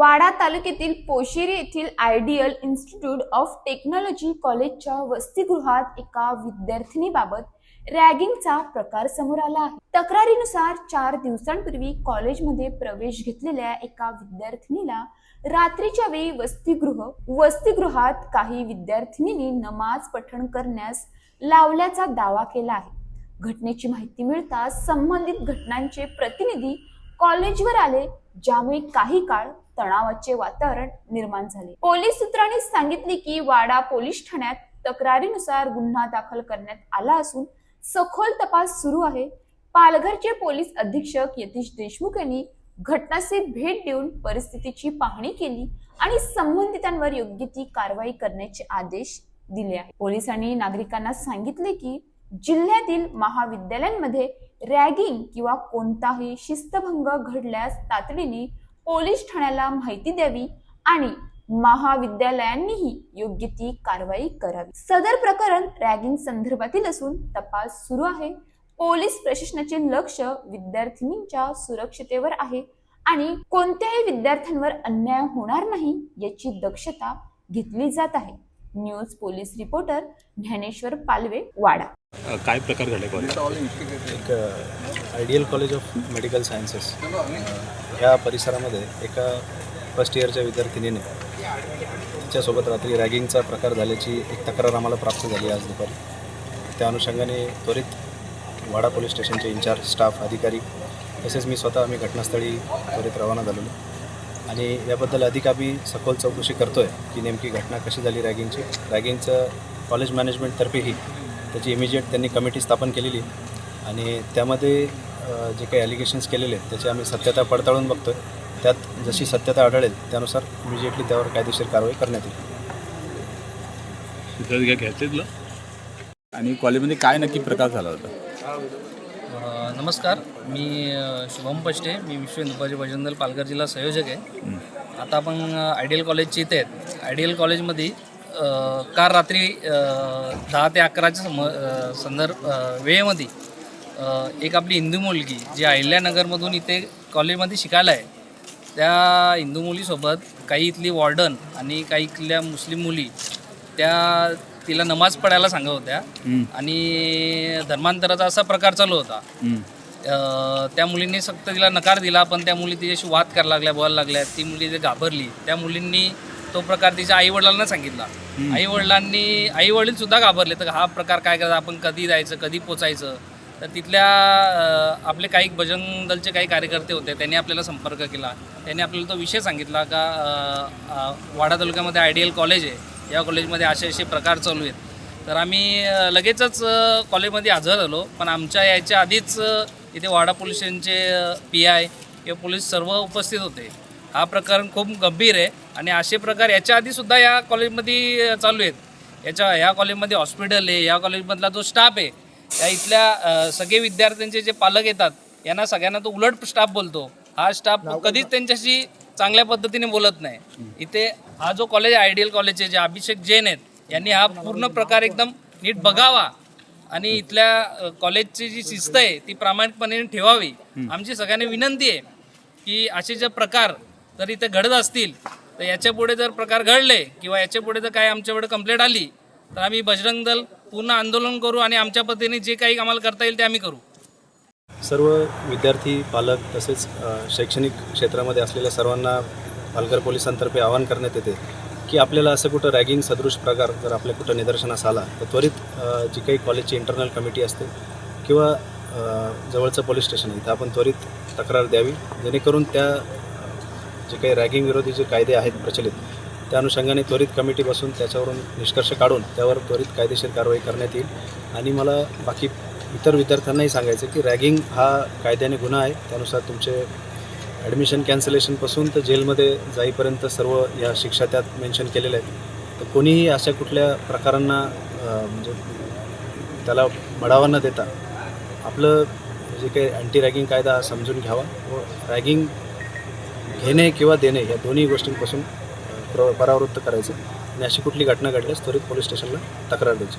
वाडा तालुक्यातील पोशेरी येथील ideal institute of technology कॉलेजच्या वसतिगृहात एका विद्यार्थिनीबाबत रॅगिंगचा प्रकार समोर आला आहे. तक्रारीनुसार चार दिवसांपूर्वी कॉलेजमध्ये प्रवेश घेतलेल्या एका विद्यार्थिनीला रात्रीच्या वेळी वसतिगृह वसतिगृहात काही विद्यार्थिनींनी नमाज पठण करण्यास लावल्याचा दावा केला आहे. घटनेची माहिती मिळताच संबंधित घटनांचे प्रतिनिधी कॉलेजवर आले ज्यामुळे काही काळ तणावाचे वातावरण निर्माण झाले. पोलीस सूत्रांनी सांगितले की वाडा पोलीस ठाण्यात तक्रारीनुसार गुन्हा दाखल करण्यात आला असून सखोल तपास सुरू आहे. पालघरचे पोलीस अधीक्षक यतीश देशमुख यांनी घटनाचे भेट देऊन परिस्थितीची पाहणी केली आणि संबंधितांवर योग्य ती कारवाई करण्याचे आदेश दिले आहेत. पोलिसांनी नागरिकांना सांगितले की जिल्ह्यातील महाविद्यालयांमध्ये रॅगिंग किंवा कोणताही शिस्तभंग घडल्यास तातडीने पोलीस ठाण्याला माहिती द्यावी आणि महाविद्यालयांनीही योग्य ती कारवाई करावी. सदर प्रकरण रॅगिंग संदर्भातील असून तपास सुरू आहे. पोलीस प्रशासनाचे लक्ष विद्यार्थिनींच्या सुरक्षतेवर आहे आणि कोणत्याही विद्यार्थ्यांवर अन्याय होणार नाही याची दक्षता घेतली जात आहे. News police reporter Dnyaneshwar Palve Wada. काय प्रकार घडले एक ideal college of medical sciences. ह्या परिसरामध्ये एका फर्स्ट इयरच्या विद्यार्थिनीने तिच्यासोबत रात्री रॅगिंगचा प्रकार झाल्याची एक तक्रार आम्हाला प्राप्त झाली आज दुपारी. त्या अनुषंगाने त्वरित वाडा पोलीस स्टेशनचे इन्चार्ज स्टाफ अधिकारी तसेच मी स्वतः आम्ही घटनास्थळी त्वरित रवाना झालेलो. आणि याबद्दल अधिक आम्ही सखोल चौकशी करतो आहे की नेमकी घटना कशी झाली रॅगिंगची. रॅगिंगचं कॉलेज मॅनेजमेंटतर्फेही त्याची इमिजिएट त्यांनी कमिटी स्थापन केलेली. आहे आणि त्यामध्ये जे काही ॲलिगेशन्स केलेले आहेत त्याची आम्ही सत्यता पडताळून बघतो आहे त्यात जशी सत्यता आढळेल त्यानुसार इमिजिएटली त्यावर कायदेशीर कारवाई करण्यात येईल. आणि कॉलेजमध्ये काय नक्की प्रकार झाला होता? नमस्कार. मी शुभम पष्टे. मी विश्व हिंदू परिषद बजरंग दल पालघर जिल्हा संयोजक आहे. आता आपण आयडियल कॉलेजच्या इथे आहेत. आयडियल कॉलेजमध्ये काल रात्री दहा ते अकराच्या सम संदर्भ वेळेमध्ये एक आपली हिंदू मुलगी जी अहिल्यानगरमधून इथे कॉलेजमध्ये शिकायला आहे. त्या हिंदू मुलीसोबत काही इथली वॉर्डन आणि काही इथल्या मुस्लिम मुली त्या तिला नमाज पडायला सांगत होत्या. आणि धर्मांतराचा असा प्रकार चालू होता. अ, त्या मुलींनी फक्त तिला नकार दिला पण त्या मुली तिच्याशी वाद करायला लागल्या बोलायला लागल्या. ती मुली ते घाबरली. त्या मुलींनी तो प्रकार तिच्या आईवडिलांना सांगितला. आईवडिलांनी आईवडील सुद्धा घाबरले. तर हा प्रकार काय करायचा? आपण कधी जायचं कधी पोचायचं? तर तिथल्या अ, आपले काही बजरंग दलचे काही कार्यकर्ते होते. त्यांनी आपल्याला संपर्क केला. त्यांनी आपल्याला तो विषय सांगितला का अ, अ, वाडा तालुक्यामध्ये आयडियल कॉलेज आहे. या कॉलेजमध्ये असे असे प्रकार चालू आहेत. तर आम्ही लगेचच कॉलेजमध्ये हजर झालो पण आमच्या याच्या आधीच इथे वाडा पोलीस स्टेशनचे पी आय किंवा पोलीस सर्व उपस्थित होते. हा प्रकरण खूप गंभीर आहे आणि असे प्रकार याच्या आधीसुद्धा या कॉलेजमध्ये चालू आहेत. याच्या या कॉलेजमध्ये हॉस्पिटल आहे या कॉलेजमधला जो स्टाफ आहे या इथल्या सगळे विद्यार्थ्यांचे जे पालक येतात यांना सगळ्यांना तो उलट स्टाफ बोलतो. हा स्टाफ कधीच त्यांच्याशी चांगल्या पद्धतीने बोलत नाही. इथे हा जो कॉलेज आयडियल कॉलेज आहे जे अभिषेक जैन आहेत यांनी हा पूर्ण प्रकार एकदम नीट बघावा. आणि इथल्या कॉलेजची जी शिस्त आहे ती प्रामाणिकपणे ठेवावी. आमची सगळ्यांनी विनंती आहे की असे जे प्रकार जर इथे घडत असतील तर याच्यापुढे जर प्रकार घडले किंवा याच्यापुढे जर काय आमच्याकडे कंप्लेंट आली तर आम्ही बजरंग दल पूर्ण आंदोलन करू आणि आमच्या पद्धतीने जे काही आम्हाला करता येईल ते आम्ही करू. सर्व विद्यार्थी पालक तसेच शैक्षणिक क्षेत्रामध्ये असलेल्या सर्वांना पालघर पोलिसांतर्फे आवाहन करण्यात येते की आपल्याला असं कुठं रॅगिंग सदृश प्रकार जर आपल्या कुठं निदर्शनास आला तर त्वरित जी काही कॉलेजची इंटरनल कमिटी असते किंवा जवळचं पोलीस स्टेशन आहे इथं आपण त्वरित तक्रार द्यावी जेणेकरून त्या जे काही रॅगिंग विरोधी जे कायदे आहेत प्रचलित त्या अनुषंगाने त्वरित कमिटी बसून त्याच्यावरून निष्कर्ष काढून त्यावर त्वरित कायदेशीर कारवाई करण्यात येईल. आणि मला बाकी इतर विद्यार्थ्यांनाही सांगायचं की रॅगिंग हा कायद्याने गुन्हा आहे. त्यानुसार तुमचे ॲडमिशन कॅन्सलेशनपासून तर जेलमध्ये जाईपर्यंत सर्व या शिक्षा त्यात मेन्शन केलेल्या आहेत. तर कोणीही अशा कुठल्या प्रकारांना म्हणजे त्याला बढावा न देता आपलं जे काही अँटी रॅगिंग कायदा हा समजून घ्यावा व रॅगिंग घेणे किंवा देणे या दोन्ही गोष्टींपासून प्र परावृत्त करायचं आणि अशी कुठली घटना घडल्यास त्वरित पोलीस स्टेशनला तक्रार द्यायची.